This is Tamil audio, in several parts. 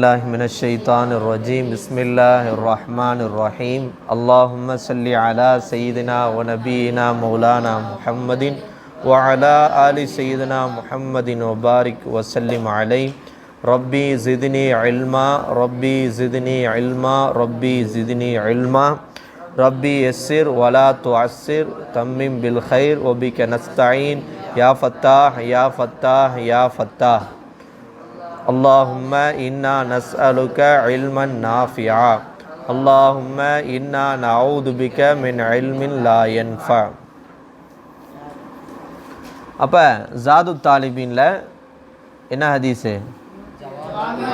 الله من الشيطان الرجيم. بسم الله الرحمن الرحيم. اللهم صل على سيدنا ونبينا مولانا محمد وعلى آل سيدنا محمد وبارك وسلم عليه. ربي زدني علما ربي زدني علما ربي زدني علما. ربي يسر ولا تعسر تمم بالخير وبك نستعين. يا فتاح يا فتاح يا فتاح. اللهم إنا نسألك علما نافعا اللهم إنا نعوذ بك من علم لا ينفع அப்போ ஜாது தாலிபீனில் என்ன ஹதீஸு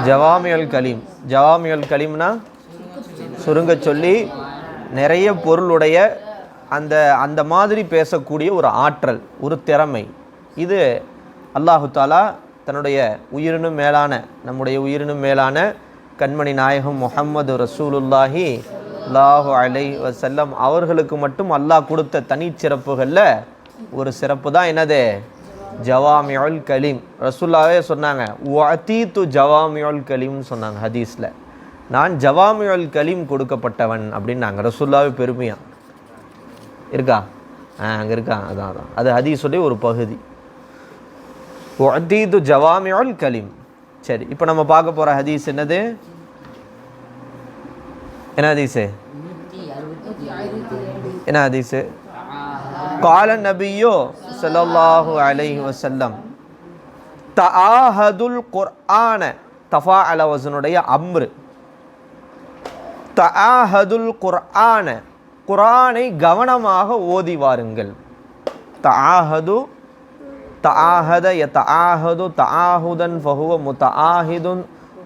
ஜவாமியல் கலீம் ஜவாமியல் கலீம்னா சுருங்க சொல்லி நிறைய பொருளுடைய அந்த அந்த மாதிரி பேசக்கூடிய ஒரு ஆற்றல் ஒரு திறமை இது அல்லாஹு தாலா தன்னுடைய உயிரினும் மேலான நம்முடைய உயிரினும் மேலான கண்மணி நாயகம் முகம்மது ரசூலுல்லாஹி லாஹு அலை வசல்லம் அவர்களுக்கு மட்டும் அல்லாஹ் கொடுத்த தனிச்சிறப்புகளில் ஒரு சிறப்பு தான் என்னது? ஜவாமியோல் கலீம். ரசூல்லாவே சொன்னாங்க வத்தீத்து ஜவாமியோல் கலீம்னு சொன்னாங்க ஹதீஸில். நான் ஜவாமியோல் கலீம் கொடுக்கப்பட்டவன் அப்படின்னாங்க. ரசூல்லாவே பெருமையாக இருக்கா? ஆ அங்கே இருக்கா? அதான் அதான். அது ஹதீஸ் சொல்லி ஒரு பகுதி. வத்தீத்து ஜவாமியுல் கலீம். சரி இப்போ நம்ம பார்க்க போகிற ஹதீஸ் என்னது? என்ன ஹதீஸு? என்ன ஹதீஸு? கால நபியோ சல்லாஹு அலைஹி த தஆஹதுல் குர்ஆன தஃபா அலவசனுடைய அம்ரு. அம்ரு தஆஹதுல் குர்ஆன குரானை கவனமாக ஓதி வாருங்கள். தஆஹது தஆஹத யதஆஹது தஆஹுதன் ஃபஹுவ த ஆஹது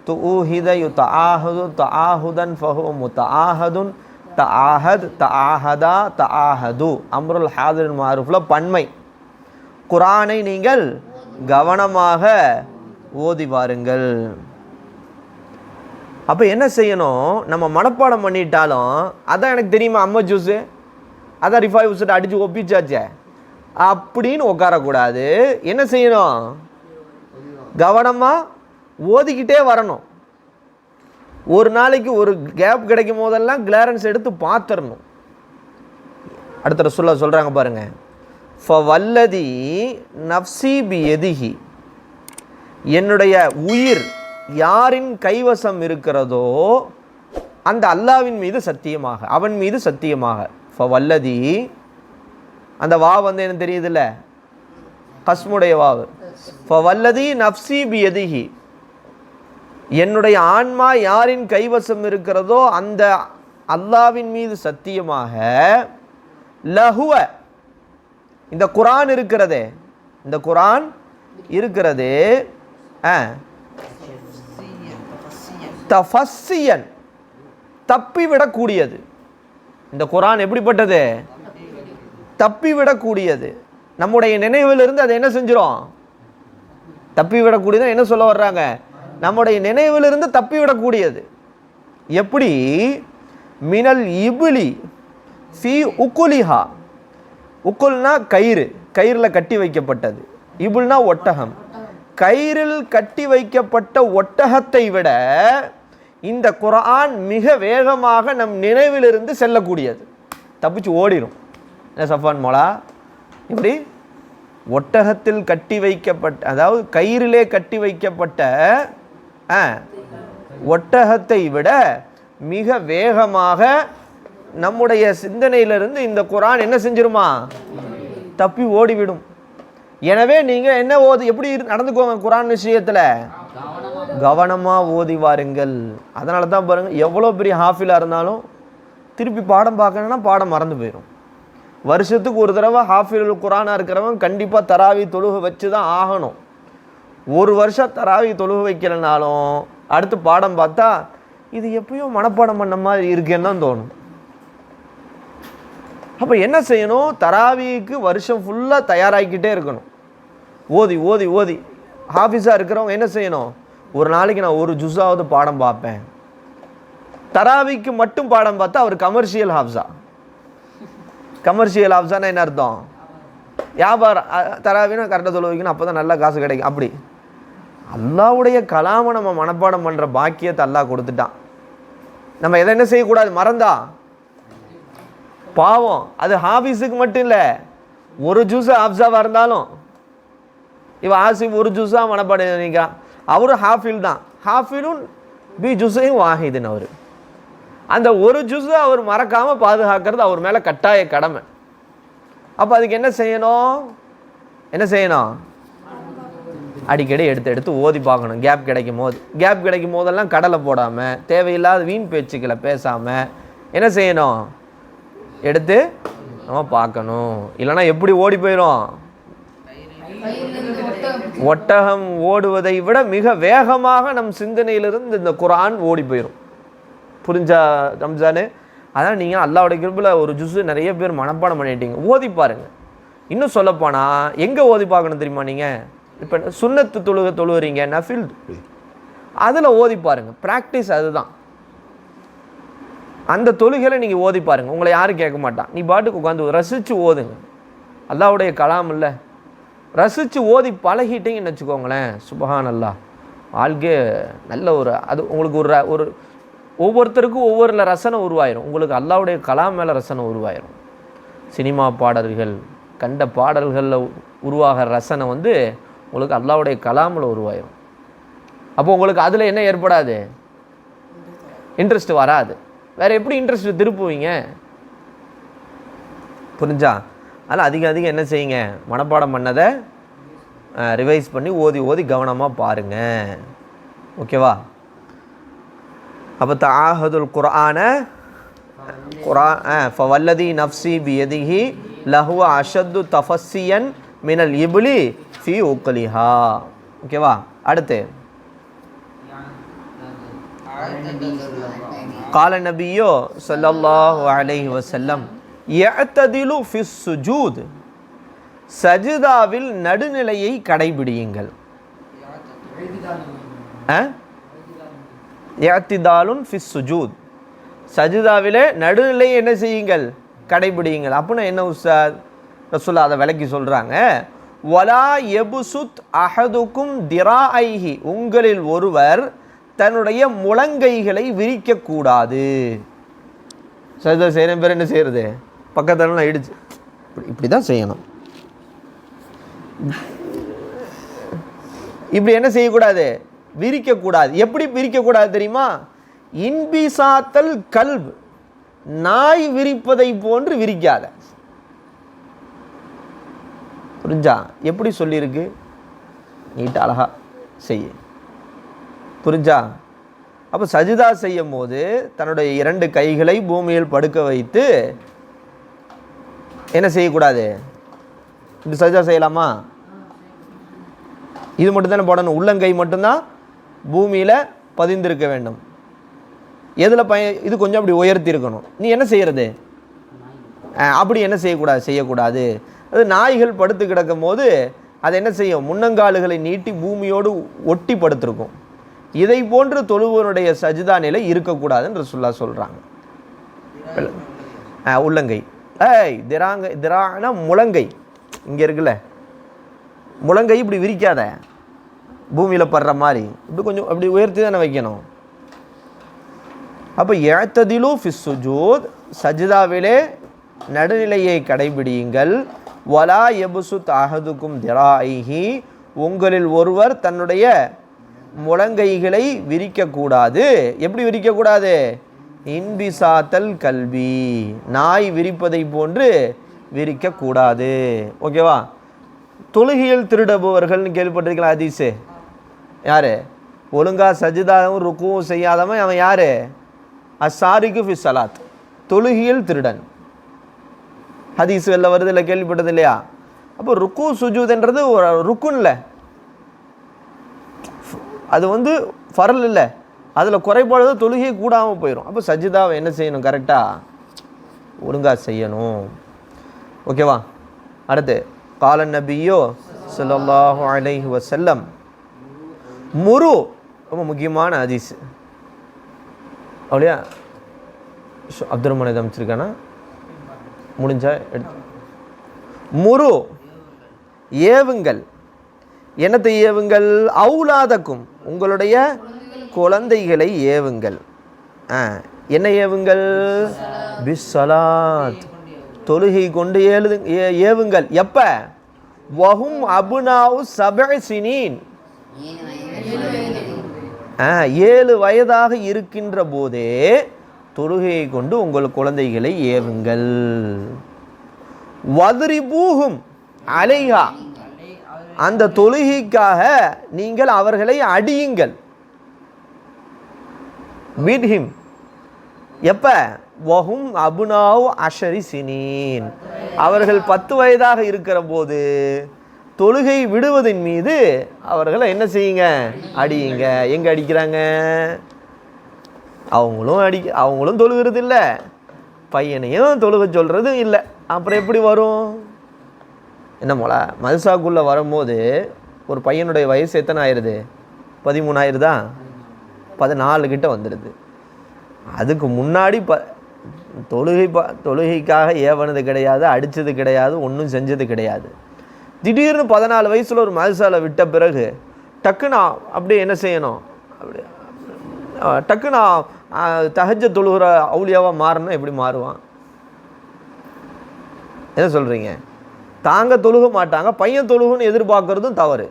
த தஆஹுதன் ஃபஹுவ முத்தஆஹதுன் தஆஹத் தஆஹதா தஆஹது அம்ருல் ஹாதிர் மாரூஃபில் பன்மை குரானை நீங்கள் கவனமாக ஓதி பாருங்கள் அப்போ என்ன செய்யணும் நம்ம மனப்பாடம் பண்ணிட்டாலும் அதான் எனக்கு தெரியுமா அம்மா ஜூஸு அதான் ரிஃபாய் ஜூஸ் அடித்து ஒப்பிச்சாச்சே அப்படின்னு உட்காரக்கூடாது. என்ன செய்யணும்? கவனமாக ஓதிக்கிட்டே வரணும். ஒரு நாளைக்கு ஒரு கேப் கிடைக்கும் போதெல்லாம் கிளாரன்ஸ் எடுத்து பார்த்துடணும். அடுத்த சொல்ல சொல்கிறாங்க பாருங்கள் ஃப வல்லதி நப்சி பி எதிகி என்னுடைய உயிர் யாரின் கைவசம் இருக்கிறதோ அந்த அல்லாவின் மீது சத்தியமாக அவன் மீது சத்தியமாக. ஃப வல்லதி அந்த வா வந்து என்ன தெரியுதுல்ல? கஸ்முடைய வாவு. ஃப வல்லதி நப்சி பி எதிகி என்னுடைய ஆன்மா யாரின் கைவசம் இருக்கிறதோ அந்த அல்லாவின் மீது சத்தியமாக லஹுவ. இந்த குரான் இருக்கிறதே. இந்த குரான் இருக்கிறது ஆ. தஃபஸ்ஸியன். தப்பிவிடக்கூடியது. இந்த குரான் எப்படிப்பட்டது? தப்பிவிடக்கூடியது. நம்முடைய நினைவிலிருந்து அதை என்ன செஞ்சிடும் தப்பிவிடக்கூடியது என்ன சொல்ல வர்றாங்க? நம்முடைய நினைவிலிருந்து தப்பிவிடக்கூடியது. எப்படி? மினல் இபிலி ஃபி உக்குலிஹா. உக்குல்னா கயிறு கயிறில் கட்டி வைக்கப்பட்டது. இபுல்னா ஒட்டகம். கயிறில் கட்டி வைக்கப்பட்ட ஒட்டகத்தை விட இந்த குரான் மிக வேகமாக நம் நினைவிலிருந்து செல்லக்கூடியது. தப்பிச்சு ஓடிடும் என்ன சஃபான் மோலா இப்படி ஒட்டகத்தில் கட்டி வைக்கப்பட்ட அதாவது கயிறிலே கட்டி வைக்கப்பட்ட ஒட்டகத்தை விட மிக வேகமாக நம்முடைய சிந்தனையிலிருந்து இந்த குரான் என்ன செஞ்சிருமா? தப்பி ஓடிவிடும். எனவே நீங்கள் என்ன ஓது எப்படி இரு- நடந்துக்கோங்க குரான் விஷயத்தில்? கவனமாக ஓதி வாருங்கள். அதனால தான் பாருங்கள் எவ்வளோ பெரிய ஹாஃபிலாக இருந்தாலும் திருப்பி பாடம் பார்க்கணுன்னா பாடம் மறந்து போயிடும் வருஷத்துக்கு ஒரு தடவை ஹாஃபில் குரானாக இருக்கிறவன் கண்டிப்பாக தராவி தொழுகை வச்சு தான் ஆகணும். ஒரு வருஷம் தராவி தொழுக வைக்கலனாலும் அடுத்து பாடம் பார்த்தா இது எப்பயோ மனப்பாடம் பண்ண மாதிரி இருக்குன்னு தான் தோணும். அப்போ என்ன செய்யணும்? தராவிக்கு வருஷம் ஃபுல்லாக தயாராகிக்கிட்டே இருக்கணும். ஓதி ஓதி ஓதி. ஆஃபீஸாக இருக்கிறவங்க என்ன செய்யணும்? ஒரு நாளைக்கு நான் ஒரு ஜுஸாவது பாடம் பார்ப்பேன். தராவிக்கு மட்டும் பாடம் பார்த்தா அவர் கமர்ஷியல் ஹாஃப்ஸா. கமர்ஷியல் ஹாஃப்ஸானா என்ன அர்த்தம்? வியாபாரம் அ, தராவினா கரெக்டாக சொல்ல வைக்கணும் அப்போ தான் நல்ல காசு கிடைக்கும். அப்படி. அல்லாவுடைய கலாமை நம்ம மனப்பாடம் பண்ணுற பாக்கியத்தை அல்லாஹ் கொடுத்துட்டான். நம்ம எதை என்ன செய்யக்கூடாது? மறந்தா? பாவம். அது ஹாஃபீஸுக்கு மட்டும் இல்லை. ஒரு ஜூஸு ஆப்ஸாவாக இருந்தாலும். இவன் ஆசிப் ஒரு ஜூஸாக மனப்பாடம் நினைக்கிறான் அவரும் ஹாஃபில் தான். ஹாஃபிலும் பி ஜூஸையும் வாஹிதுன்னு அவர். அந்த ஒரு ஜூஸை அவர் மறக்காமல் பாதுகாக்கிறது அவர் மேலே கட்டாய கடமை. அப்போ அதுக்கு என்ன செய்யணும்? என்ன செய்யணும்? அடிக்கடி எடுத்து எடுத்து ஓதி பார்க்கணும். கேப் கிடைக்கும் போது கேப் கிடைக்கும் போதெல்லாம் கடலை போடாமல் தேவையில்லாத வீண் பேச்சுக்களை பேசாமல் என்ன செய்யணும்? எடுத்து நம்ம பார்க்கணும். இல்லைன்னா எப்படி ஓடி போயிடும் ஒட்டகம் ஓடுவதை விட மிக வேகமாக நம் சிந்தனையிலிருந்து இந்த குரான் ஓடி போயிடும் புரிஞ்சா ரம்ஜானு? அதான் நீங்கள் அல்லாவோட கிருப்பில் ஒரு ஜுஸு நிறைய பேர் மனப்பாடம் பண்ணிட்டீங்க. ஓதி பாருங்கள் இன்னும் சொல்லப்போனால் எங்கே ஓதி பார்க்கணும் தெரியுமா நீங்கள் இப்போ சுண்ணத்து தொழுக தொழுகிறீங்க நஃபில். அதில் ஓதி பாருங்கள் ப்ராக்டிஸ் அதுதான். அந்த தொழுகையில் நீங்கள் ஓதி பாருங்கள் உங்களை யாரும் கேட்க மாட்டான் நீ பாட்டுக்கு உட்காந்து ரசித்து ஓதுங்க. அல்லாவுடைய கலாம் இல்லை. ரசித்து ஓதி பழகிட்டீங்கன்னு வச்சுக்கோங்களேன். சுபஹான் அல்லாஹ் வாழ்க்கை நல்ல ஒரு அது உங்களுக்கு ஒரு ஒரு ஒவ்வொருத்தருக்கும் ஒவ்வொரு ரசனை உருவாயிரும். உங்களுக்கு அல்லாவுடைய கலாம் மேலே ரசனை உருவாயிரும். சினிமா பாடல்கள் கண்ட பாடல்களில் உருவாகிற ரசனை வந்து உங்களுக்கு அல்லாவுடைய கலாமில் உருவாயிரும். அப்போ உங்களுக்கு அதில் என்ன ஏற்படாது? இன்ட்ரெஸ்ட் வராது. வேறு எப்படி இன்ட்ரெஸ்ட் திருப்புவீங்க? புரிஞ்சா? அதனால் அதிக அதிகம் என்ன செய்யுங்க? மனப்பாடம் பண்ணதை ரிவைஸ் பண்ணி ஓதி ஓதி கவனமாக பாருங்கள் ஓகேவா? அப்போ தாஹதுல் குரான குரா ஃபவல்லதி நஃப்சி பியதிஹி லஹு அஷத்து தஃபஸியன் மினல் இபுலி ஃபி உக்கலிஹா ஓகேவா? அடுத்து. கால நபியோ சொல்லல்லாஹு அலைஹி வசல்லம் எத்ததிலு ஃபி சுஜூத் சஜிதாவில் நடுநிலையை கடைபிடியுங்கள். ஆ? யாத்திதாலுன் ஃபிஸ் சுஜூத். சஜிதாவிலே நடுநிலை என்ன செய்யுங்கள்? கடைபிடியுங்கள். அப்படின்னா என்ன உஸ்தாத்? ரசூல்லா அதை விளக்கி சொல்கிறாங்க வலா எபுசுத் அஹதுக்கும் திராஐஹி. உங்களில் ஒருவர் தன்னுடைய முழங்கைகளை விரிக்கக்கூடாது. சஜிதா செய்கிற பேர் என்ன செய்யறது? பக்கத்துல இடிச்சு. இப்படி இப்படி தான் செய்யணும். இப்படி என்ன செய்யக்கூடாது? விரிக்கக்கூடாது. எப்படி விரிக்கக்கூடாது தெரியுமா? இன்பிசாத்தல் கல்ப். நாய் விரிப்பதை போன்று விரிக்காத. புரிஞ்சா? எப்படி சொல்லியிருக்கு? நீட்டு அழகா செய்ய. புரிஞ்சா? அப்போ சஜிதா செய்யும் போது தன்னுடைய இரண்டு கைகளை பூமியில் படுக்க வைத்து என்ன செய்யக்கூடாது? இப்படி சஜிதா செய்யலாமா? இது மட்டும் தானே போடணும். உள்ளங்கை மட்டும்தான்? பூமியில் பதிந்திருக்க வேண்டும். எதில் பய இது கொஞ்சம் அப்படி உயர்த்தி இருக்கணும் நீ என்ன செய்கிறது அப்படி என்ன செய்யக்கூடாது செய்யக்கூடாது. அது நாய்கள் படுத்து கிடக்கும் போது அது என்ன செய்யும்? முன்னங்காலுகளை நீட்டி பூமியோடு ஒட்டி படுத்திருக்கும் இதை போன்று தொழுவனுடைய சஜிதா நிலை இருக்கக்கூடாதுன்னு ரசுல்லா சொல்கிறாங்க உள்ளங்கை. ஏய் திராங்க திரானா முழங்கை. இங்கே இருக்குல்ல. முழங்கை இப்படி விரிக்காத. பூமியில் படுற மாதிரி. இப்படி கொஞ்சம் அப்படி உயர்த்தி தானே வைக்கணும். அப்போ ஏத்ததிலும் ஃபிஸ்ஸுஜூத் சஜிதாவிலே நடுநிலையை கடைபிடியுங்கள். வலா எபுசு தாகதுக்கும் திராயிஹி உங்களில் ஒருவர் தன்னுடைய முழங்கைகளை விரிக்கக்கூடாது. எப்படி விரிக்கக்கூடாது? இன்பிசாத்தல் கல்வி. நாய் விரிப்பதை போன்று விரிக்கக்கூடாது. ஓகேவா? தொழுகையில் திருடுபவர்கள்னு கேள்விப்பட்டிருக்கலாம் ஹதீஸு? யார்? ஒழுங்கா சஜிதாவும் ருக்குவும் செய்யாதவன் அவன் யார்? அசாரிக்கு ஃபி சலாத் தொழுகியில் திருடன். ஹதீஸ் வெளில வருது இல்லை கேள்விப்பட்டது இல்லையா? அப்போ ருக்கு சுஜூதுன்றது ஒரு ருக்குன்ல அது வந்து ஃபரல் இல்லை. அதில் குறைபாடு தொழுகை கூடாமல் போயிடும் அப்போ சஜிதாவை என்ன செய்யணும்? கரெக்டாக ஒழுங்கா செய்யணும். ஓகேவா அடுத்து. கால நபியோ ஸல்லல்லாஹு அலைஹி வஸல்லம். முரு. ரொம்ப முக்கியமான ஹதீஸ். அப்படியா? ஷு- அப்துல் ரஹ்மான் அமைச்சிருக்கானா? முடிஞ்சா எடுத்து முரு. ஏவுங்கள். என்னத்தை ஏவுங்கள்? அவுலாதக்கும். உங்களுடைய குழந்தைகளை ஏவுங்கள். ஆ என்ன ஏவுங்கள்? பிஸ்ஸலாத். தொழுகை கொண்டு ஏழுது ஏ- ஏவுங்கள். எப்போ? வஹும் அபுனாவு சபசினீன் ஏழு வயதாக இருக்கின்ற போதே தொழுகையை கொண்டு உங்கள் குழந்தைகளை ஏவுங்கள். வதிரி பூகும் அலைஹா. அந்த தொழுகைக்காக நீங்கள் அவர்களை அடியுங்கள். விட்ஹிம் எப்ப? வஹும் அபுனாவ் அஷரி சினீன். அவர்கள் பத்து வயதாக இருக்கிற போது தொழுகை விடுவதின் மீது அவர்களை என்ன செய்யுங்க? அடியுங்க. எங்க அடிக்கிறாங்க? அவங்களும் அடி அவங்களும் தொழுகிறது இல்லை பையனையும் தொழுக சொல்றதும் இல்லை. அப்புறம் எப்படி வரும்? என்ன போல மதுசாக்குள்ளே வரும்போது ஒரு பையனுடைய வயசு எத்தனை ஆயிடுது பதிமூணு பதினாலு கிட்ட வந்துடுது அதுக்கு முன்னாடி ப தொழுகை ப தொழுகைக்காக ஏவனது கிடையாது அடித்தது கிடையாது ஒன்றும் செஞ்சது கிடையாது. திடீர்னு பதினாலு வயசில் ஒரு மதுசாலை விட்ட பிறகு டக்குன்னு அப்படியே என்ன செய்யணும்? அப்படி டக்குனா டக்குன்னு தொழுகிற அவுளியாவாக மாறணும் எப்படி மாறுவான்? என்ன சொல்கிறீங்க தாங்க தொழுக மாட்டாங்க பையன் தொழுகுன்னு எதிர்பார்க்கறதும் தவறு.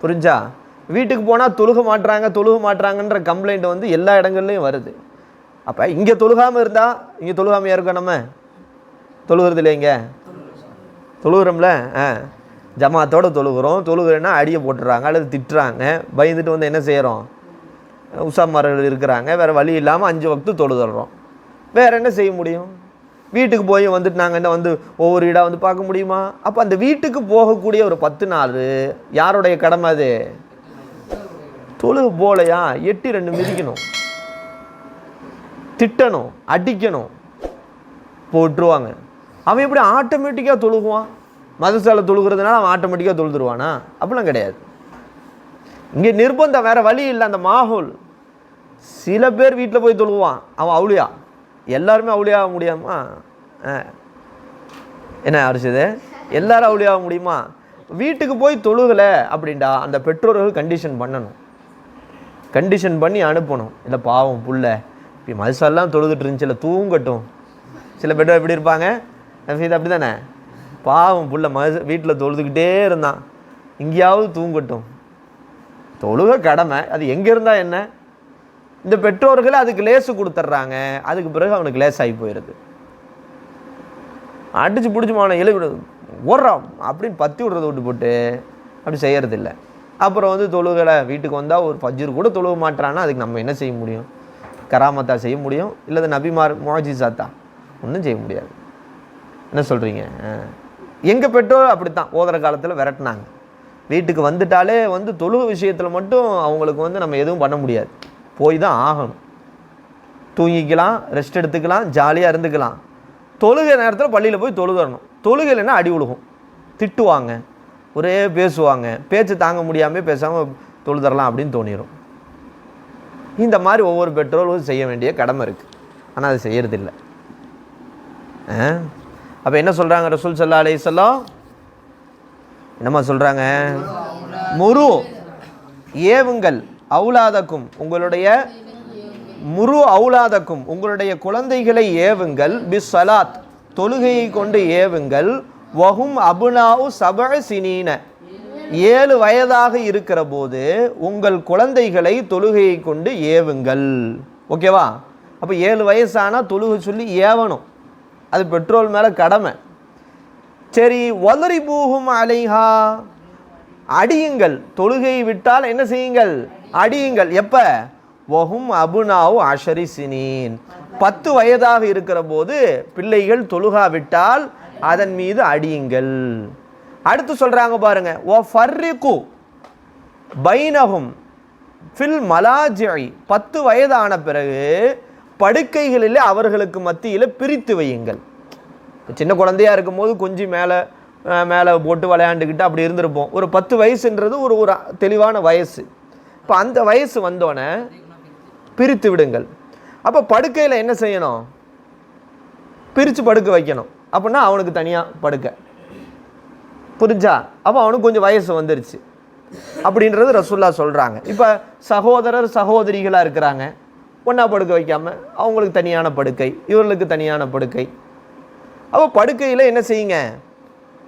புரிஞ்சா? வீட்டுக்கு போனால் தொழுக மாட்டுறாங்க தொழுக மாட்டுறாங்கன்ற கம்ப்ளைண்ட் வந்து எல்லா இடங்கள்லையும் வருது. அப்போ இங்கே தொழுகாமல் இருந்தால் இங்கே தொழுகாமையாக இருக்கோம் நம்ம? தொழுகிறது இல்லைங்க. தொழுகிறோம்ல? ஆ. ஜமாத்தோட தொழுகிறோம். தொழுகிறேன்னா அடியை போட்டுறாங்க அல்லது திட்டுறாங்க. பயந்துட்டு வந்து என்ன செய்கிறோம் உசாமார்கள் இருக்கிறாங்க. வேறு வழி இல்லாமல் அஞ்சு வக்து தொழுதுறோம். வேறு என்ன செய்ய முடியும்? வீட்டுக்கு போய் வந்துட்டு நாங்கள் என்ன வந்து ஒவ்வொரு இடம் வந்து பார்க்க முடியுமா? அப்போ அந்த வீட்டுக்கு போகக்கூடிய ஒரு பத்து நாள் யாருடைய கடமை அது? தொழுகு போலையா? எட்டி ரெண்டு மிதிக்கணும். திட்டணும் அடிக்கணும். போட்டுருவாங்க. அவன் எப்படி ஆட்டோமேட்டிக்காக தொழுகுவான்? மதசாலை தொழுகிறதுனால அவன் ஆட்டோமேட்டிக்காக தொழுதுருவானா? அப்படிலாம் கிடையாது. இங்கே நிர்பந்தம் வேறு வழி இல்லை. அந்த மாஹோல் சில பேர் வீட்டில் போய் தொழுவான். அவன் அவுளியா? எல்லாருமே அவுளியாக முடியாமா? என்ன அரிசிது எல்லாரும் அவுளியாக முடியுமா? வீட்டுக்கு போய் தொழுகலை அப்படின்டா அந்த பெற்றோர்கள் கண்டிஷன் பண்ணணும். கண்டிஷன் பண்ணி அனுப்பணும். இல்லை பாவம் புள்ள. இப்போ மதுசாலாம் தொழுதுட்டு இருந்துச்சு இல்லை தூங்கட்டும். சில பெற்றோர் எப்படி இருப்பாங்க? நஃபீத் அப்படி தானே பாவம் புள்ள மது வீட்டில் தொழுதுக்கிட்டே இருந்தான். எங்கேயாவது தூங்கட்டும். தொழுக கடமை. அது எங்கே இருந்தால் என்ன? இந்த பெற்றோர்கள் அதுக்கு லேசு கொடுத்துட்றாங்க. அதுக்கு பிறகு அவனுக்கு லேஸ் ஆகி போயிடுது. அடித்து பிடிச்சி மாவனை எழுவிடு ஓடுறான் அப்படின்னு பத்தி விடுறத விட்டு போட்டு அப்படி செய்கிறதில்ல அப்புறம் வந்து தொழுகலை. வீட்டுக்கு வந்தால் ஒரு ஃபஜ்ர் கூட தொழுக மாட்டான்னா அதுக்கு நம்ம என்ன செய்ய முடியும்? கராமத்தா செய்ய முடியும். இல்லை நபிமார் மோஜிசாத்தா ஒன்றும் செய்ய முடியாது. என்ன சொல்கிறீங்க எங்கள் பெற்றோர் அப்படித்தான். ஓதுற காலத்தில் விரட்டினாங்க. வீட்டுக்கு வந்துட்டாலே வந்து தொழுக விஷயத்தில் மட்டும் அவங்களுக்கு வந்து நம்ம எதுவும் பண்ண முடியாது. போய் தான் ஆகணும். தூங்கிக்கலாம் ரெஸ்ட் எடுத்துக்கலாம் ஜாலியாக இருந்துக்கலாம். தொழுகை நேரத்தில் பள்ளியில் போய் தொழுதரணும். தொழுகையில்னா அடி விழுகும் திட்டுவாங்க. ஒரே பேசுவாங்க. பேச்சு தாங்க முடியாமல் பேசாமல் தொழுதரலாம் அப்படின்னு தோணிடும் இந்த மாதிரி ஒவ்வொரு பெற்றோர்களும் செய்ய வேண்டிய கடமை இருக்குது ஆனால் அது செய்யறதில்ல. அப்போ என்ன சொல்கிறாங்க ரசூல் சல்லா அலைஹிஸ்ஸலாம் என்னம்மா சொல்கிறாங்க முரு ஏவுங்கள் அவுலாதக்கும் உங்களுடைய முரு அவுலாதக்கும் உங்களுடைய குழந்தைகளை ஏவுங்கள் பிஸ் சலாத் தொழுகையை கொண்டு ஏவுங்கள் வஹும் அபுனாவு சப சினீன ஏழு வயதாக இருக்கிற போது உங்கள் குழந்தைகளை தொழுகையை கொண்டு ஏவுங்கள். ஓகேவா? அப்போ ஏழு வயசானா தொழுகை சொல்லி ஏவணும். அது பெட்ரோல் மேலே கடமை. சரி வலரி பூகும் அலைஹா. அடியுங்கள் தொழுகையை விட்டால் என்ன செய்யுங்கள்? அடியுங்கள். எப்போ? வஹும் அபுனாவு அஷரி சினீன். பத்து வயதாக இருக்கிற போது பிள்ளைகள் தொழுகாவிட்டால் அதன் மீது அடியுங்கள். அடுத்து சொல்கிறாங்க பாருங்க ஓ ஃபர்ரிகு பைனகும் ஃபில் மலாஜி பத்து வயதான பிறகு படுக்கைகளில் அவர்களுக்கு மத்தியில் பிரித்து வையுங்கள். சின்ன குழந்தையா இருக்கும்போது கொஞ்சம் மேலே மேலே போட்டு விளையாண்டுக்கிட்டு அப்படி இருந்திருப்போம். ஒரு பத்து வயசுன்றது ஒரு ஒரு தெளிவான வயசு. இப்போ அந்த வயசு வந்தோடனே பிரித்து விடுங்கள். அப்போ படுக்கையில் என்ன செய்யணும்? பிரித்து படுக்க வைக்கணும். அப்படின்னா அவனுக்கு தனியாக படுக்க. புரிஞ்சா? அப்போ அவனுக்கு கொஞ்சம் வயசு வந்துருச்சு. அப்படின்றது ரசுல்லா சொல்கிறாங்க இப்போ சகோதரர் சகோதரிகளாக இருக்கிறாங்க. ஒன்றா படுக்க வைக்காமல் அவங்களுக்கு தனியான படுக்கை இவர்களுக்கு தனியான படுக்கை. அப்போ படுக்கையில் என்ன செய்யுங்க?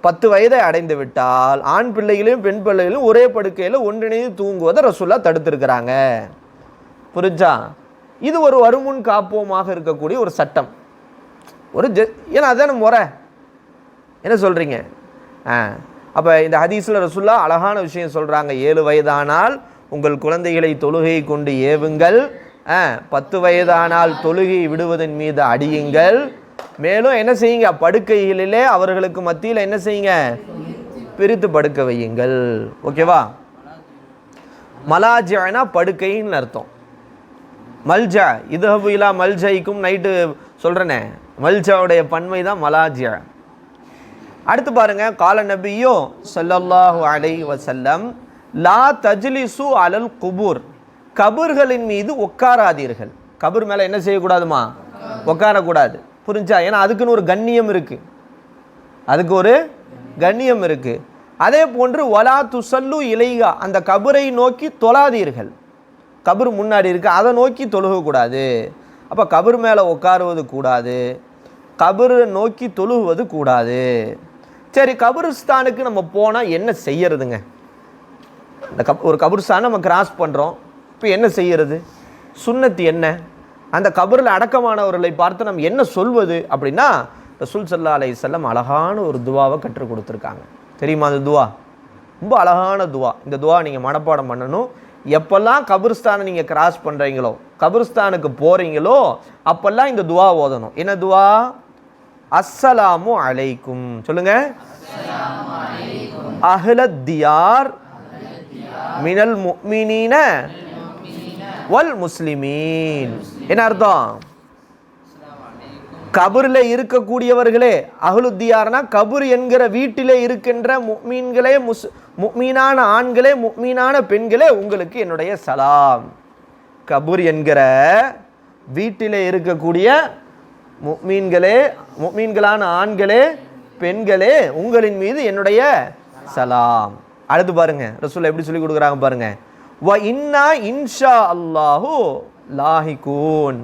பத்து வயதை அடைந்து விட்டால் ஆண் பிள்ளைகளையும் பெண் பிள்ளைகளையும் ஒரே படுக்கையில் ஒன்றிணைந்து தூங்குவதை ரசுல்லா தடுத்திருக்கிறாங்க. புரிஞ்சா? இது ஒரு வருமுன் காப்போமாக இருக்கக்கூடிய ஒரு சட்டம். ஒரு ஜ ஏன்னா அதான முறை. என்ன சொல்கிறீங்க ஆ அப்போ இந்த ஹதீஸில் ரசுல்லா அழகான விஷயம் சொல்கிறாங்க ஏழு வயதானால் உங்கள் குழந்தைகளை தொழுகை கொண்டு ஏவுங்கள் பத்து வயதானால் தொழுகை விடுவதன் மீது அடியுங்கள். மேலும் என்ன செய்யுங்க? படுக்கைகளிலே அவர்களுக்கு மத்தியில் என்ன செய்யுங்க? பிரித்து படுக்க வையுங்கள். ஓகேவா மலாஜானா படுக்கைன்னு அர்த்தம். மல்ஜா இதுஹபு இலா மல்ஜைக்கும் நைட்டு சொல்கிறேனே மல்ஜாவுடைய பன்மை தான் மலாஜியா அடுத்து பாருங்க கால நபியோ ஸல்லல்லாஹு அலை வசல்லம் லா தஜ்லிசு அலல் குபூர். கபர்களின் மீது உட்காராதீர்கள் கபர் மேலே என்ன செய்யக்கூடாதுமா? உட்காரக்கூடாது புரிஞ்சா? ஏன்னா அதுக்குன்னு ஒரு கண்ணியம் இருக்குது அதுக்கு ஒரு கண்ணியம் இருக்குது அதே போன்று வலா துசல்லு இலைகா அந்த கபரை நோக்கி தொழாதீர்கள். கபர் முன்னாடி இருக்குது அதை நோக்கி தொழுகக்கூடாது. அப்போ கபர் மேலே உட்காருவது கூடாது. கபரை நோக்கி தொழுகுவது கூடாது. சரி கபருஸ்தானுக்கு நம்ம போனால் என்ன செய்யறதுங்க? இந்த கப் ஒரு கபருஸ்தானை நம்ம கிராஸ் பண்ணுறோம் இப்போ என்ன செய்கிறது சுண்ணத்து என்ன? அந்த கபரில் அடக்கமானவர்களை பார்த்து நம்ம என்ன சொல்வது அப்படின்னா ரசூல் சல்லா அலை செல்லம் அழகான ஒரு துவாவை கற்றுக் கொடுத்துருக்காங்க. தெரியுமா அந்த துவா? ரொம்ப அழகான துவா. இந்த துவா நீங்கள் மனப்பாடம் பண்ணணும். எப்பெல்லாம் கபிரிஸ்தானை நீங்கள் கிராஸ் பண்ணுறீங்களோ கபிரிஸ்தானுக்கு போகிறீங்களோ அப்போல்லாம் இந்த துவா ஓதணும். என்ன துவா? அஸ்ஸலாமு அலைக்கும். சொல்லுங்க. அஹ்லத் தியார் மினல் முக்மினின வல் முஸ்லிமீன். என்ன அர்த்தம்? கபரில் இருக்கக்கூடியவர்களே அகலுத்தியார்னா கபர் என்கிற வீட்டிலே இருக்கின்ற முக்மீன்களே முஸ் முக்மீனான ஆண்களே முக்மீனான பெண்களே உங்களுக்கு என்னுடைய சலாம். கபூர் என்கிற வீட்டிலே இருக்கக்கூடிய முக்மீன்களே முக்மீன்களான ஆண்களே பெண்களே உங்களின் மீது என்னுடைய சலாம். அடுத்து பாருங்க ரசூல் எப்படி சொல்லி கொடுக்குறாங்க பாருங்கள் வ இன்னா இன்ஷா அல்லாஹு லாஹிகூன்.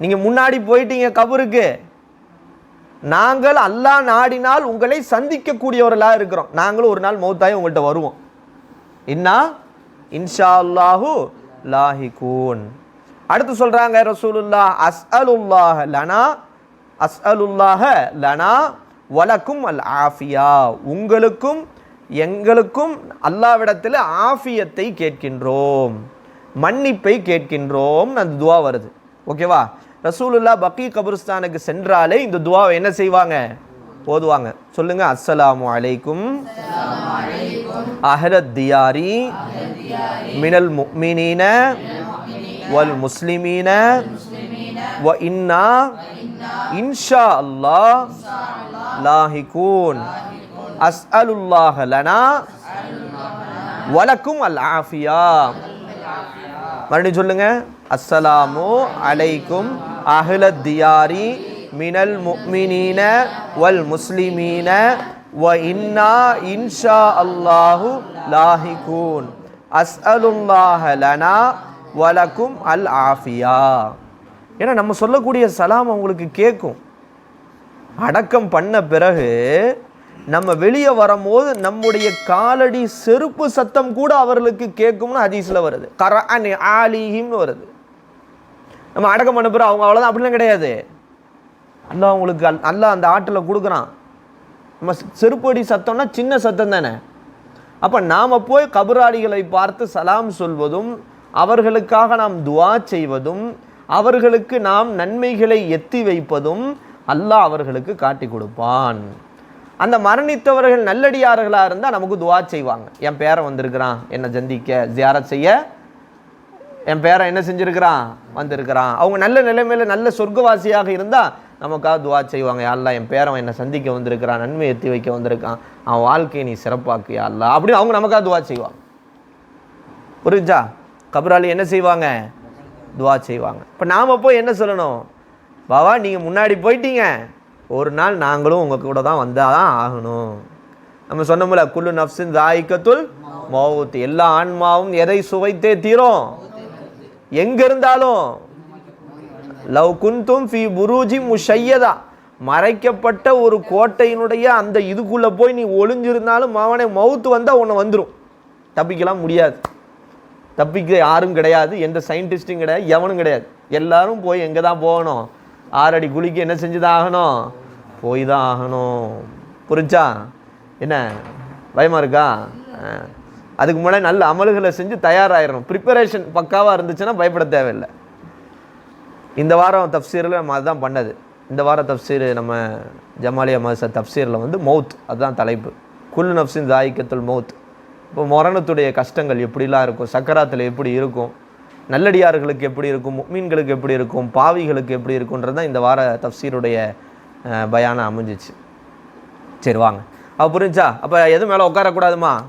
நீங்கள் முன்னாடி போயிட்டீங்க கபருக்கு. நாங்கள் அல்லாஹ் நாடினால் உங்களை சந்திக்கக்கூடியவர்களாக இருக்கிறோம். நாங்களும் ஒரு நாள் மௌத்தாய் உங்கள்கிட்ட வருவோம். இன்னா இன்ஷா அல்லாஹு லாஹிகூன். அடுத்து சொல்கிறாங்க ரசூலுல்லா அஸ்அலுல்லாஹ லனா அஸ் அலுல்லாஹ லனா வலக்கும் அல் ஆஃபியா. உங்களுக்கும் எங்களுக்கும் அல்லாவிடத்தில் ஆஃபியத்தை கேட்கின்றோம். மன்னிப்பை கேட்கின்றோம் அந்த துவா வருது. ஓகேவா? ரசூலுல்லா பக்கி கபுருஸ்தானுக்கு சென்றாலே இந்த துவாவை என்ன செய்வாங்க? ஓதுவாங்க. சொல்லுங்க அஸ்ஸலாமு அலைக்கும் அஹரத் தியாரி மினல் முக்மினீன வல் முஸ்லிமீன வ இன்னா இன்ஷா அல்லாஹ் லாஹிகூன். அஸ்அலுல்லாஹ லனா வலக்கும் அல் ஆஃபியா. மறுபடியும் சொல்லுங்க. அஸ்ஸலாமு அலைக்கும் அஹ்லத் தியாரி மினல் முக்மினீன வல் முஸ்லிமீன வ இன்னா இன்ஷா அல்லாஹு லாஹிகூன். அஸ்அலுல்லாஹ லனா வலக்கும் அல் ஆஃபியா. ஏன்னா நம்ம சொல்லக்கூடிய சலாம் அவங்களுக்கு கேட்கும். அடக்கம் பண்ண பிறகு நம்ம வெளியே வரும்போது நம்முடைய காலடி செருப்பு சத்தம் கூட அவர்களுக்கு கேட்கும்னு ஹதீஸில் வருது. கர ஆலிஹிம்னு வருது. நம்ம அடக்கம் பண்ண அவங்க அவ்வளோதான் அப்படிலாம் கிடையாது. அல்லா அவங்களுக்கு அல்- அல்லாஹ் அந்த ஆட்டில் கொடுக்குறான். நம்ம செருப்படி சத்தம்னா சின்ன சத்தம் தானே. அப்போ நாம் போய் கபராடிகளை பார்த்து சலாம் சொல்வதும் அவர்களுக்காக நாம் துவா செய்வதும் அவர்களுக்கு நாம் நன்மைகளை எத்தி வைப்பதும் அல்லாஹ் அவர்களுக்கு காட்டி கொடுப்பான். அந்த மரணித்தவர்கள் நல்லடியார்களாக இருந்தால் நமக்கு துவா செய்வாங்க. என் பேரன் வந்திருக்கிறான். என்னை சந்திக்க ஜியாரத் செய்ய. என் பேரன் என்ன செஞ்சுருக்கிறான்? வந்திருக்கிறான். அவங்க நல்ல நிலைமையில் நல்ல சொர்க்கவாசியாக இருந்தால் நமக்காக துவா செய்வாங்க. யாரெல்லாம் என் பேரன் என்னை சந்திக்க வந்திருக்கிறான். நன்மை எத்தி வைக்க வந்திருக்கான். அவன் வாழ்க்கையை நீ சிறப்பாக்கு யா அப்படின்னு அவங்க நமக்காக துவா செய்வாங்க. புரிஞ்சா? கபராளி என்ன செய்வாங்க? துவா செய்வாங்க. இப்போ நாம் போய் என்ன சொல்லணும்? பாவா நீங்கள் முன்னாடி போயிட்டீங்க. ஒரு நாள் நாங்களும் உங்கள் கூட தான் வந்தால் தான் ஆகணும். நம்ம சொன்னோம்ல குல்லு நஃப்ஸின் தாய்க்கத்துல் மௌத். எல்லா ஆன்மாவும் எதை சுவைத்தே தீரும்? எங்கே இருந்தாலும் லவ் குந்தும் ஃபி புரூஜி முஷையதா. மறைக்கப்பட்ட ஒரு கோட்டையினுடைய அந்த இதுக்குள்ளே போய் நீ ஒளிஞ்சிருந்தாலும் மாவனே மவுத்து வந்தால் உன்னை வந்துடும் தப்பிக்கலாம் முடியாது. தப்பிக்க யாரும் கிடையாது. எந்த சயின்டிஸ்ட்டும் கிடையாது. எவனும் கிடையாது. எல்லாரும் போய் எங்கே தான் போகணும்? ஆறடி குழிக்கு என்ன செஞ்சுதான் ஆகணும்? போய் தான் ஆகணும். புரிஞ்சா? என்ன? பயமாக இருக்கா? அதுக்கு முன்னாடி நல்ல அமல்களை செஞ்சு தயாராகிடணும் ப்ரிப்பரேஷன் பக்காவாக இருந்துச்சுன்னா பயப்பட தேவையில்லை. இந்த வாரம் தப்சீரில் நம்ம அதுதான் பண்ணது. இந்த வாரம் தப்சீர் நம்ம ஜமாலியா மாச தப்சீரில் வந்து மௌத் அதுதான் தலைப்பு. குல் நப்சின் தாய்க்கத்துல் மௌத். இப்போ மரணத்துடைய கஷ்டங்கள் எப்படிலாம் இருக்கும்? சக்கராத்தில் எப்படி இருக்கும்? நல்லடியார்களுக்கு எப்படி இருக்கும்? மீன்களுக்கு எப்படி இருக்கும்? பாவிகளுக்கு எப்படி இருக்குன்றது தான் இந்த வார தப்சீருடைய பயானம் அமைஞ்சிச்சு. சரி வாங்க. அப்போ புரிஞ்சா? அப்போ எது மேலே உட்காரக்கூடாதுமா?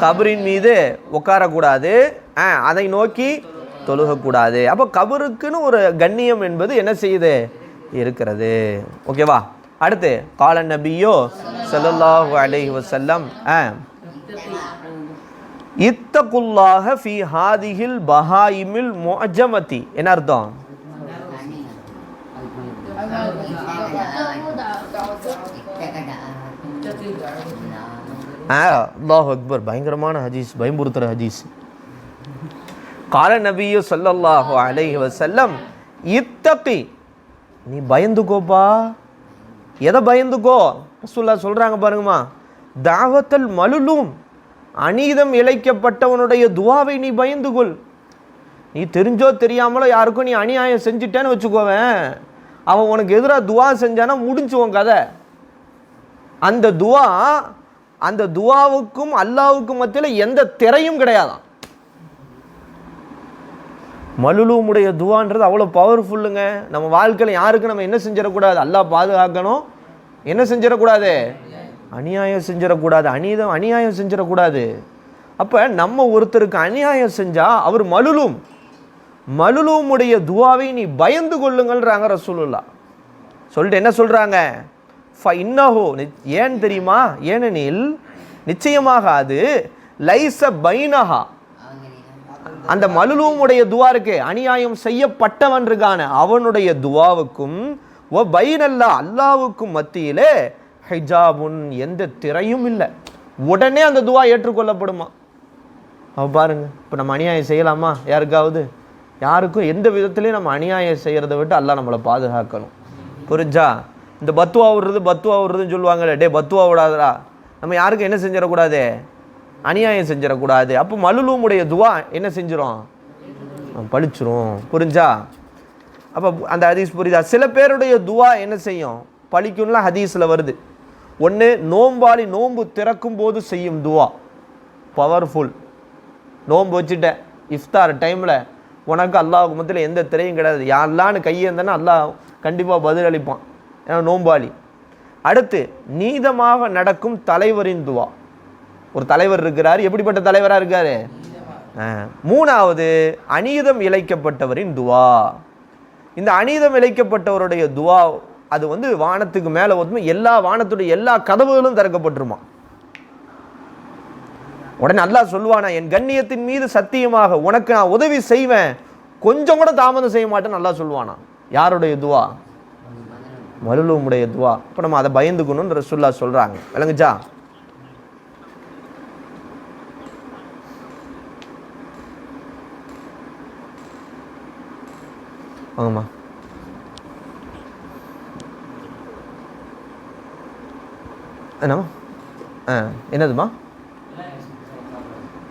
கபரின் மீது உட்காரக்கூடாது. ஆ அதை நோக்கி தொழுகக்கூடாது. அப்போ கபருக்குன்னு ஒரு கண்ணியம் என்பது என்ன செய்யுது? இருக்கிறது. ஓகேவா அடுத்து கால நபியோ சல்லாஹூ அலஹி வசல்லம் ஆ. இத்தகுல்லாக ஃபி ஹாதிஹில் பஹாயிமில் முஅஜமதி என்ன அர்த்தம்? அல்லாஹ் அக்பர். பயங்கரமான ஹதீஸ் பயம்புறுத்துற ஹதீஸ். கால நபியு ஸல்லல்லாஹு அலைஹி செல்லம் இத்தப்பி நீ பயந்துக்கோப்பா. எதை பயந்துக்கோ? ரசூல்லா சொல்கிறாங்க பாருங்கம்மா தாவத்தல் மலுலும் அநீதம் இழைக்கப்பட்டவனுடைய துவாவை நீ பயந்துகொள். நீ தெரிஞ்சோ தெரியாமலோ யாருக்கும் நீ அநியாயம் செஞ்சுட்டேன்னு வச்சுக்கோவேன். அவன் உனக்கு எதிராக துவா செஞ்சானா முடிஞ்சுவோம் கதை. அந்த துவா அந்த துவாவுக்கும் அல்லாவுக்கும் மத்தியில் எந்த திரையும் கிடையாதாம். மலுலூமுடைய துவான்றது அவ்வளோ பவர்ஃபுல்லுங்க நம்ம வாழ்க்கையில் யாருக்கு நம்ம என்ன செஞ்சிடக்கூடாது? அல்லாஹ் பாதுகாக்கணும். என்ன செஞ்சிடக்கூடாது? அநியாயம் செஞ்சிடக்கூடாது. அநீதம் அநியாயம் செஞ்சிடக்கூடாது. அப்போ நம்ம ஒருத்தருக்கு அநியாயம் செஞ்சால் அவர் மலுலும். மலுலூமுடைய துவாவை நீ பயந்து கொள்ளுங்கள்ன்றாங்க ரசூலுல்லா. சொல்லிட்டு என்ன சொல்கிறாங்க ஃப இன்னஹோ ஏன் தெரியுமா? ஏனெனில் நிச்சயமாக அது லைச பைனஹா. அந்த மலுலூமுடைய துவா இருக்கே அநியாயம் செய்யப்பட்டவன் இருக்கான அவனுடைய துவாவுக்கும் ஓ பைனல்லா அல்லாவுக்கும் மத்தியிலே ஹிஜாபுன் எந்த திரையும் இல்லை. உடனே அந்த துவா ஏற்றுக்கொள்ளப்படுமா? அவ பாருங்க இப்போ நம்ம அநியாயம் செய்யலாமா? யாருக்காவது? யாருக்கும் எந்த விதத்துலையும் நம்ம அநியாயம் செய்கிறத விட்டு அல்லா நம்மளை பாதுகாக்கணும். புரிஞ்சா? இந்த பத்துவா விடுறது பத்துவா விடுறதுன்னு சொல்லுவாங்கல்ல டே பத்துவா விடாதடா. நம்ம யாருக்கும் என்ன செஞ்சிடக்கூடாது? அநியாயம் செஞ்சிடக்கூடாது. அப்போ மலுலூமுடைய துவா என்ன செஞ்சிடும் பழிச்சிரும். புரிஞ்சா? அப்போ அந்த ஹதீஸ் புரியுதா? சில பேருடைய துவா என்ன செய்யும்? பழிக்கும்லாம் ஹதீஸில் வருது. ஒன்று நோம்பாளி நோன்பு திறக்கும் போது செய்யும் துவா. பவர்ஃபுல் நோன்பு வச்சுட்டேன். இஃப்தார் டைமில் உனக்கு அல்லாஹ் மத்தியில் எந்த திரையும் கிடையாது. யாரெல்லான்னு கையேந்தனா அல்லாஹ் கண்டிப்பாக பதிலளிப்பான் ஏன்னா நோம்பாளி. அடுத்து நீதமாக நடக்கும் தலைவரின் துவா. ஒரு தலைவர் இருக்கிறார். எப்படிப்பட்ட தலைவராக இருக்கார்? மூணாவது அநீதம் இழைக்கப்பட்டவரின் துவா. இந்த அநீதம் இழைக்கப்பட்டவருடைய துவா அது வந்து வானத்துக்கு மேலே ஒத்துமே எல்லா வானத்துடைய எல்லா கதவுகளும் திறக்கப்பட்டுருமா உடனே அல்லாஹ் சொல்லுவானா என் கண்ணியத்தின் மீது சத்தியமாக உனக்கு நான் உதவி செய்வேன். கொஞ்சம் கூட தாமதம் செய்ய மாட்டேன்னு நல்லா சொல்லுவானா? யாருடைய துவா? மருளுமுடைய துவா. இப்போ நம்ம அதை பயந்துக்கணும்னு ரசுல்லா சொல்கிறாங்க விளங்குச்சா? வாங்கம்மா. என்னம்மா? ஆ என்னதும்மா?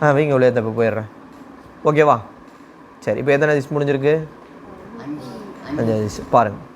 ஆ வைங்க உள்ள இப்போ போயிடுறேன். ஓகேவா சரி இப்போ எத்தனை ஹதீஸ் முடிஞ்சிருக்கு? அஞ்சு. ஹதீஸ் பாருங்கள்